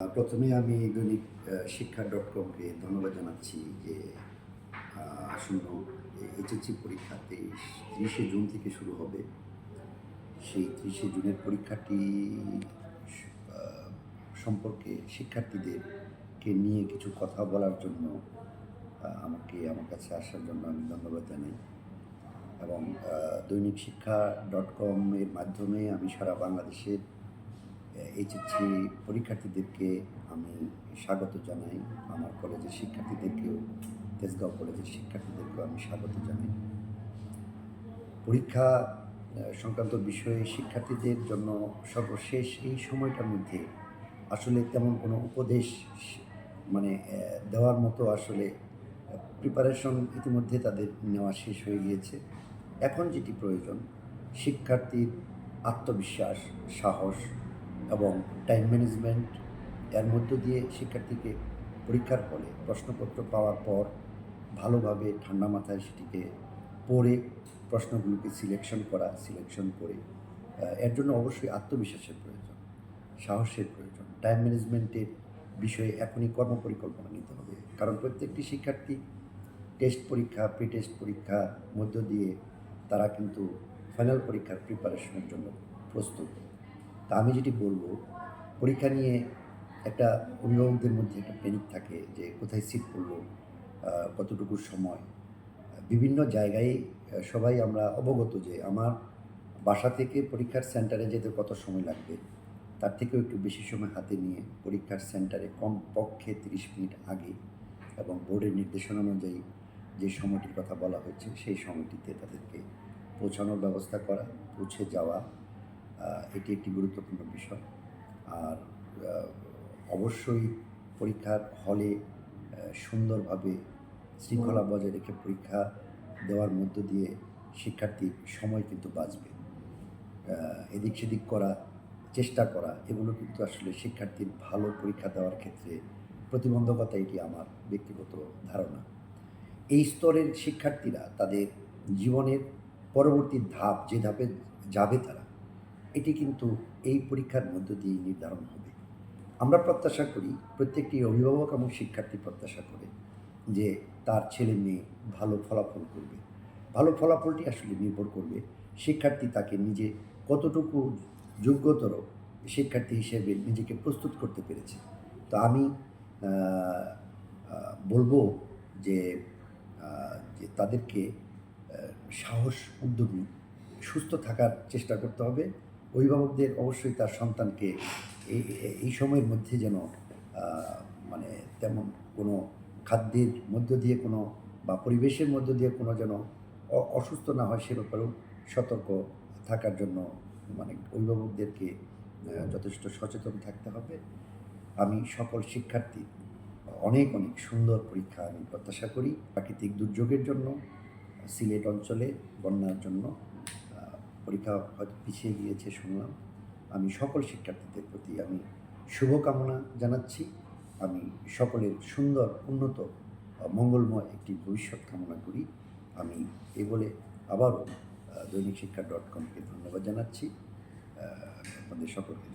প্রথমে আমি দৈনিক শিক্ষা ডট কমকে ধন্যবাদ জানাচ্ছি যে আসন্ন এইচএসসি পরীক্ষা তেইশ, ত্রিশে জুন থেকে শুরু হবে। সেই ত্রিশে জুনের পরীক্ষাটি সম্পর্কে শিক্ষার্থীদেরকে নিয়ে কিছু কথা বলার জন্য আমাকে, আমার কাছে আসার জন্য আমি ধন্যবাদ জানাই। এবং দৈনিক শিক্ষা ডট কম এর মাধ্যমে আমি সারা বাংলাদেশের এইচএসসি পরীক্ষার্থীদেরকে আমি স্বাগত জানাই। আমার কলেজের শিক্ষার্থীদেরকেও, তেজগাঁও কলেজের শিক্ষার্থীদেরকেও আমি স্বাগত জানাই। পরীক্ষা সংক্রান্ত বিষয়ে শিক্ষার্থীদের জন্য সর্বশেষ এই সময়টার মধ্যে আসলে তেমন কোনো উপদেশ মানে দেওয়ার মতো আসলে প্রিপারেশন ইতিমধ্যে তাদের নেওয়া শেষ হয়ে গিয়েছে। এখন যেটি প্রয়োজন, শিক্ষার্থীর আত্মবিশ্বাস, সাহস এবং টাইম ম্যানেজমেন্ট এর মধ্য দিয়ে শিক্ষার্থীকে পরীক্ষার ফলে প্রশ্নপত্র পাওয়ার পর ভালোভাবে ঠান্ডা মাথায় সেটিকে পড়ে প্রশ্নগুলোকে সিলেকশন করা সিলেকশন করে এর জন্য অবশ্যই আত্মবিশ্বাসের প্রয়োজন, সাহসের প্রয়োজন। টাইম ম্যানেজমেন্টের বিষয়ে এখনই কর্মপরিকল্পনা নিতে হবে। কারণ প্রত্যেকটি শিক্ষার্থী টেস্ট পরীক্ষা প্রি টেস্ট পরীক্ষা মধ্য দিয়ে তারা কিন্তু ফাইনাল পরীক্ষার প্রিপারেশনের জন্য প্রস্তুত। তা আমি যেটি বলব পরীক্ষা নিয়ে একটা অভিভাবকদের মধ্যে একটা প্যানিক থাকে যে কোথায় সিট আহ, কতটুকু সময়। বিভিন্ন জায়গায় সবাই আমরা অবগত যে আমার বাসা থেকে পরীক্ষার সেন্টারে যেতে কত সময় লাগবে তার থেকেও একটু বেশি সময় হাতে নিয়ে পরীক্ষার সেন্টারে কমপক্ষে তিরিশ মিনিট আগে এবং বোর্ডের নির্দেশনা অনুযায়ী যে সময়টির কথা বলা হয়েছে সেই সময়টিতে তাদেরকে পৌঁছানোর ব্যবস্থা করা পৌঁছে যাওয়া এটি একটি গুরুত্বপূর্ণ বিষয়। আর অবশ্যই পরীক্ষার হলে সুন্দরভাবে শৃঙ্খলা বজায় রেখে পরীক্ষা দেওয়ার মধ্য দিয়ে শিক্ষার্থীর সময় কিন্তু বাঁচবে। এদিক সেদিক করা, চেষ্টা করা, এগুলো কিন্তু আসলে শিক্ষার্থীর ভালো পরীক্ষা দেওয়ার ক্ষেত্রে প্রতিবন্ধকতা এটি আমার ব্যক্তিগত ধারণা। এই স্তরের শিক্ষার্থীরা তাদের জীবনের পরবর্তী ধাপ, যে ধাপে যাবে তারা এটি কিন্তু এই পরীক্ষার মধ্য দিয়েই নির্ধারণ হবে। আমরা প্রত্যাশা করি, প্রত্যেকটি অভিভাবক এবং শিক্ষার্থী প্রত্যাশা করে যে তার ছেলে মেয়ে ভালো ফলাফল করবে। ভালো ফলাফলটি আসলে নির্ভর করবে শিক্ষার্থী তাকে নিজে কতটুকু যোগ্যতর শিক্ষার্থী হিসেবে নিজেকে প্রস্তুত করতে পেরেছে। তো আমি বলব যে যে তাদেরকে সাহস উদ্যোগী সুস্থ থাকার চেষ্টা করতে হবে। অভিভাবকদের অবশ্যই তার সন্তানকে এই, এই- সময়ের মধ্যে যেন মানে তেমন কোনো খাদ্যের মধ্য দিয়ে কোনো বা পরিবেশের মধ্য দিয়ে কোনো যেন অসুস্থ না হয় সে ব্যাপারেও সতর্ক থাকার জন্য মানে অভিভাবকদেরকে যথেষ্ট সচেতন থাকতে হবে। আমি সকল শিক্ষার্থী, অনেক অনেক সুন্দর পরীক্ষা আমি প্রত্যাশা করি প্রাকৃতিক দুর্যোগের জন্য, সিলেট অঞ্চলে বন্যার জন্য। পরীক্ষা হয়তো পিছিয়ে গিয়েছে শুনলাম। আমি সকল শিক্ষার্থীদের প্রতি আমি শুভকামনা জানাচ্ছি। আমি সকলের সুন্দর, উন্নত, মঙ্গলময় একটি ভবিষ্যৎ কামনা করি। আমি এ বলে আবারও দৈনিক শিক্ষা ডট কমকে ধন্যবাদ জানাচ্ছি। আপনাদের সকলকে